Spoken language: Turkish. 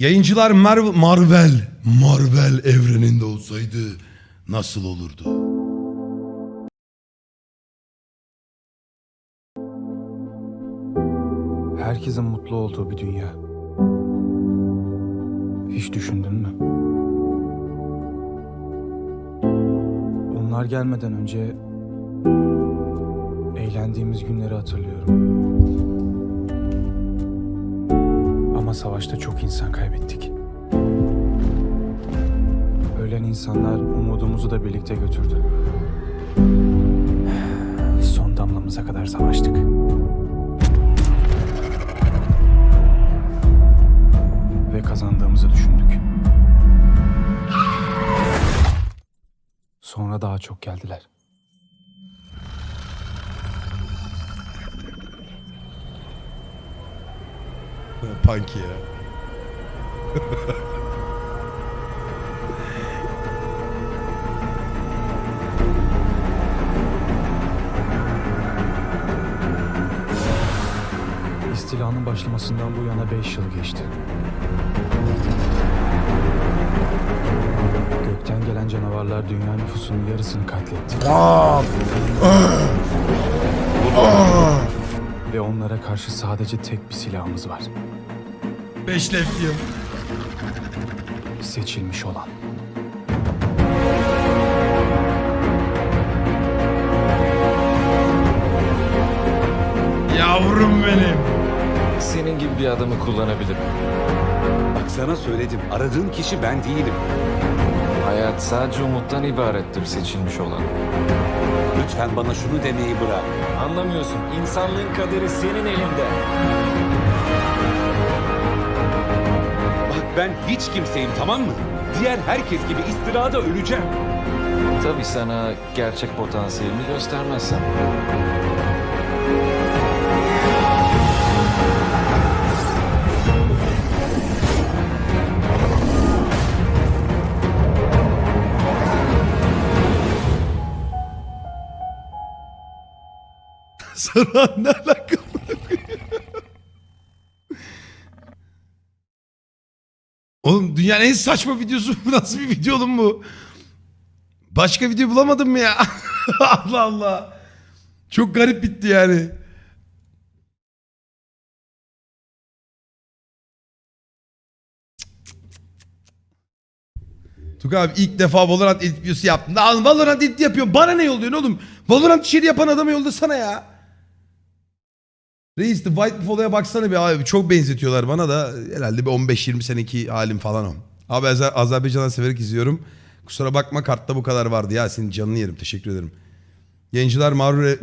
Yayıncılar Marvel, Marvel, Marvel evreninde olsaydı nasıl olurdu? Herkesin mutlu olduğu bir dünya. Hiç düşündün mü? Onlar gelmeden önce eğlendiğimiz günleri hatırlıyorum. Ama savaşta çok insan kaybettik. Ölen insanlar umudumuzu da birlikte götürdü. Son damlamıza kadar savaştık. ve kazandığımızı düşündük. Sonra daha çok geldiler. Punk ya. İstilanın başlamasından bu yana beş yıl geçti. Gökten gelen canavarlar dünya nüfusunun yarısını katletti. Ve onlara karşı sadece tek bir silahımız var. Beş left diyorum. Seçilmiş olan. Yavrum benim. Senin gibi bir adamı kullanabilirim. Bak sana söyledim. Aradığın kişi ben değilim. Hayat sadece umuttan ibarettir seçilmiş olan. Lütfen bana şunu demeyi bırak. Anlamıyorsun. İnsanlığın kaderi senin elinde. Bak ben hiç kimseyim tamam mı? Diğer herkes gibi istirada öleceğim. Tabii sana gerçek potansiyelini göstermezsem. Sana ne alaka? Oğlum dünyanın en saçma videosu bu. Nasıl bir video oğlum bu? Başka video bulamadım mı ya? Allah Allah. Çok garip bitti yani. Tugay abi ilk defa Valorant edit videosu yaptım. Lan Valorant edit yapıyorum. Bana ne yolluyorsun oğlum? Valorant içeri yapan adamı yollasana ya. Reis The White Buffalo'ya baksana bir abi. Çok benzetiyorlar bana da. Herhalde bir 15-20 seneki halim falan o. Abi Azer Azerbaycan'dan severek izliyorum. Kusura bakma kartta bu kadar vardı ya. Senin canını yerim. Teşekkür ederim. Yayıncılar Marvel,